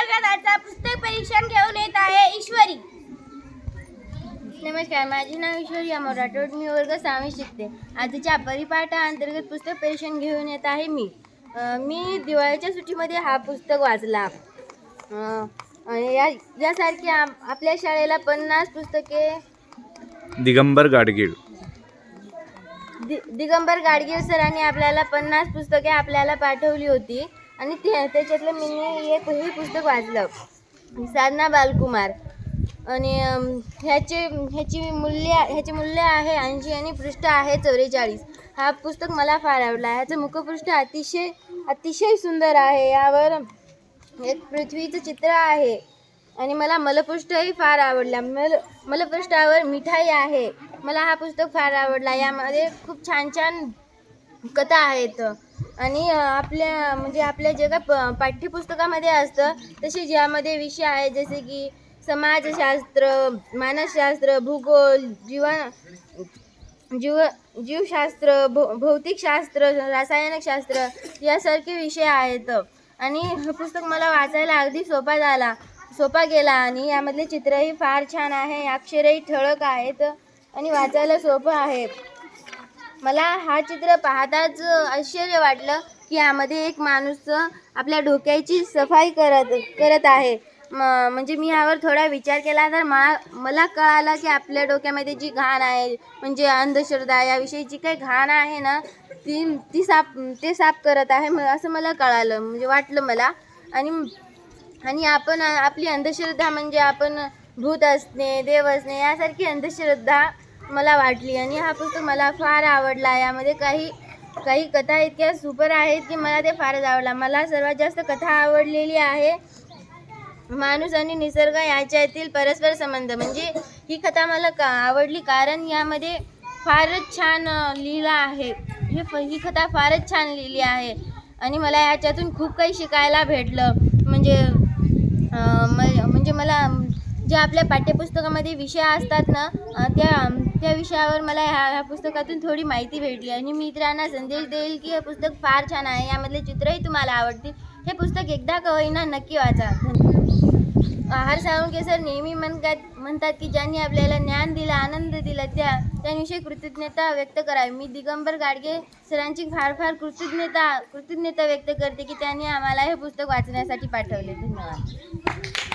वर्गात आता पुस्तक परीक्षण घेऊन येत आहे ईश्वरी. नमस्कार माझे नाव ईश्वरी अमोल राठोड मी वर्ग सहावी शिकते. आजच्या परिपाठाअंतर्गत पुस्तक परीक्षण घेऊन येत आहे मी. मी दिवाळीच्या सुट्टीमध्ये हा पुस्तक वाचला. या यासारखी आप- आपल्या शाळेला पन्नास पुस्तके दिगंबर गाडगीळ. दि दिगंबर गाडगीळ सरांनी आपल्याला पन्नास पुस्तके आपल्याला पाठवली होती. आणि ते त्याच्यातलं मी एक हे पुस्तक वाचलं. साधना बालकुमार. आणि ह्याचे ह्याची मूल्य ह्याचे मूल्य आहे ऐंशी आणि पृष्ठ आहे चौवेचाळीस. हा पुस्तक मला फार आवडला. ह्याचं मुखपृष्ठ अतिशय अतिशय सुंदर आहे. यावर एक पृथ्वीचं चित्र आहे. आणि मला मलपृष्ठही फार आवडला. मल मलपृष्ठावर मिठाई आहे. मला हा पुस्तक फार आवडला. यामध्ये खूप छान छान कथा आहेत. आणि आपल्या म्हणजे आपल्या जगात प- पाठ्यपुस्तकामध्ये असतं तसे यामध्ये विषय आहेत जसे की समाजशास्त्र मानसशास्त्र भूगोल जीवन जीव जीवशास्त्र भौ भौतिकशास्त्र रसायनशास्त्र यासारखे विषय आहेत. आणि हे पुस्तक मला वाचायला अगदी सोपा झाला सोपा गेला आणि यामधले चित्रही फार छान आहे अक्षरही ठळक आहेत आणि वाचायला सोपं आहे. मला हा चित्र पाहताच आश्चर्य वाटलं की यामध्ये एक माणूस आपल्या डोक्याची सफाई करत करत आहे. म म्हणजे मी यावर थोडा विचार केला तर मा मला कळालं की आपल्या डोक्यामध्ये जी घाण आहे म्हणजे अंधश्रद्धा याविषयी जी काही घाण आहे ना ती ती साफ ते साफ करत आहे म- असं मला कळालं म्हणजे वाटलं मला. आणि आणि आपण आपली अंधश्रद्धा म्हणजे आपण भूत असणे देव असणे यासारखी अंधश्रद्धा मला वाटली आणि हा पुस्तक मला फार आवडला. यामध्ये काही काही कथा इतक्या सुपर आहेत की मला ते फारच आवडला. मला सर्वात जास्त कथा आवडलेली आहे माणूस आणि निसर्ग याच्यातील परस्पर संबंध. म्हणजे ही कथा मला का आवडली कारण यामध्ये फारच छान लिहिलं आहे. हे ही कथा फारच छान लिहिली आहे. आणि मला याच्यातून खूप काही शिकायला भेटलं. म्हणजे म- म्हणजे मला जे आपल्या पाठ्यपुस्तकामध्ये विषय असतात ना त्या त्या विषयावर मला ह्या ह्या पुस्तकातून थोडी माहिती भेटली आणि मित्रांना संदेश देईल की हे पुस्तक फार छान आहे. यामधले चित्रही तुम्हाला आवडतील. हे पुस्तक एकदा का नक्की वाचा. धन्यवाद. आहार साळुंके सर नेहमी म्हणतात म्हणतात की ज्यांनी आपल्याला ज्ञान दिलं आनंद दिला त्या त्यांविषयी कृतज्ञता व्यक्त करावी. मी दिगंबर गाडगे सरांची फार फार कृतज्ञता कृतज्ञता व्यक्त करते की त्यांनी आम्हाला हे पुस्तक वाचण्यासाठी पाठवले. धन्यवाद.